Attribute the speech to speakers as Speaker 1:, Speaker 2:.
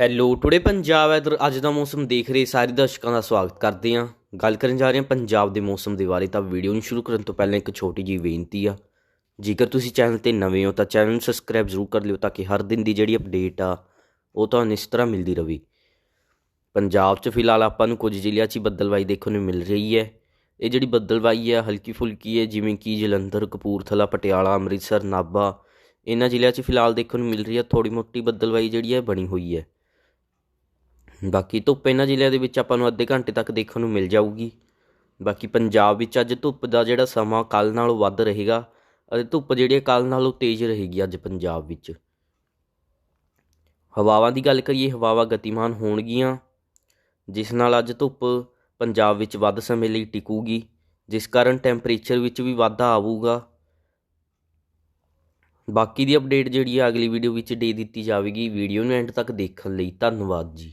Speaker 1: Hello today Punjab ਹੈ ਅੱਜ ਦਾ ਮੌਸਮ ਦੇਖ ਰਹੇ ਸਾਰੇ ਦਰਸ਼ਕਾਂ ਦਾ ਸਵਾਗਤ ਕਰਦੇ ਹਾਂ। ਗੱਲ ਕਰਨ ਜਾ ਰਹੇ ਹਾਂ ਪੰਜਾਬ ਦੇ ਮੌਸਮ ਦੇ ਬਾਰੇ, ਤਾਂ ਵੀਡੀਓ ਨੂੰ ਸ਼ੁਰੂ ਕਰਨ ਤੋਂ ਪਹਿਲਾਂ ਇੱਕ ਛੋਟੀ ਜਿਹੀ ਬੇਨਤੀ ਆ। ਜੇਕਰ ਤੁਸੀਂ ਚੈਨਲ ਤੇ ਨਵੇਂ ਹੋ, ਤਾਂ ਚੈਨਲ ਨੂੰ ਸਬਸਕ੍ਰਾਈਬ ਜ਼ਰੂਰ ਕਰ ਲਿਓ ਤਾਂ ਕਿ ਹਰ ਦਿਨ ਦੀ ਜਿਹੜੀ ਅਪਡੇਟ ਆ, ਉਹ ਤੁਹਾਨੂੰ ਇਸ ਤਰ੍ਹਾਂ ਮਿਲਦੀ ਰਹੇ ਪੰਜਾਬ 'ਚ ਫਿਲਹਾਲ ਆਪਾਂ ਨੂੰ ਕੁਝ ਜ਼ਿਲ੍ਹਿਆਂ 'ਚ ਹੀ ਬੱਦਲਵਾਈ ਦੇਖਣ ਨੂੰ ਮਿਲ ਰਹੀ ਹੈ। ਇਹ ਜਿਹੜੀ ਬੱਦਲਵਾਈ ਆ ਹਲਕੀ ਫੁਲਕੀ ਹੈ, ਜਿਵੇਂ ਕਿ ਜਲੰਧਰ, ਕਪੂਰਥਲਾ, ਪਟਿਆਲਾ, ਅੰਮ੍ਰਿਤਸਰ, ਨਾਭਾ, ਇਹਨਾਂ ਜ਼ਿਲ੍ਹਿਆਂ 'ਚ ਫਿਲਹਾਲ ਦੇਖਣ ਨੂੰ ਮਿਲ ਰਹੀ ਹੈ। ਥੋੜੀ ਮੋਟੀ ਬੱਦਲਵਾਈ ਜਿਹੜੀ ਹੈ, ਬਣੀ ਹੋਈ ਹੈ। ਬਾਕੀ ਧੁੱਪ ਇਹਨਾਂ ਜ਼ਿਲ੍ਹਿਆਂ ਦੇ ਵਿੱਚ ਆਪਾਂ ਨੂੰ ਅੱਧੇ ਘੰਟੇ ਤੱਕ ਦੇਖਣ ਨੂੰ ਮਿਲ ਜਾਊਗੀ। ਬਾਕੀ ਪੰਜਾਬ ਵਿੱਚ ਅੱਜ ਧੁੱਪ ਦਾ ਜਿਹੜਾ ਸਮਾਂ ਕੱਲ ਨਾਲੋਂ ਵੱਧ ਰਹੇਗਾ ਅਤੇ ਧੁੱਪ ਜਿਹੜੀ ਕੱਲ ਨਾਲੋਂ ਤੇਜ਼ ਰਹੇਗੀ ਅੱਜ ਪੰਜਾਬ ਵਿੱਚ। ਹਵਾਵਾਂ ਦੀ ਗੱਲ ਕਰੀਏ, ਹਵਾਵਾਂ ਗਤੀਮਾਨ ਹੋਣਗੀਆਂ, ਜਿਸ ਨਾਲ ਅੱਜ ਧੁੱਪ ਪੰਜਾਬ ਵਿੱਚ ਵੱਧ ਸਮੇਂ ਲਈ ਟਿਕੂਗੀ, ਜਿਸ ਕਾਰਨ ਟੈਂਪਰੇਚਰ ਵਿੱਚ ਵੀ ਵਾਧਾ ਆਵੇਗਾ ਬਾਕੀ ਦੀ ਅਪਡੇਟ ਜਿਹੜੀ ਆ ਅਗਲੀ ਵੀਡੀਓ ਵਿੱਚ ਦੇ ਦਿੱਤੀ ਜਾਵੇਗੀ। ਵੀਡੀਓ ਨੂੰ ਐਂਡ ਤੱਕ ਦੇਖਣ ਲਈ ਧੰਨਵਾਦ ਜੀ।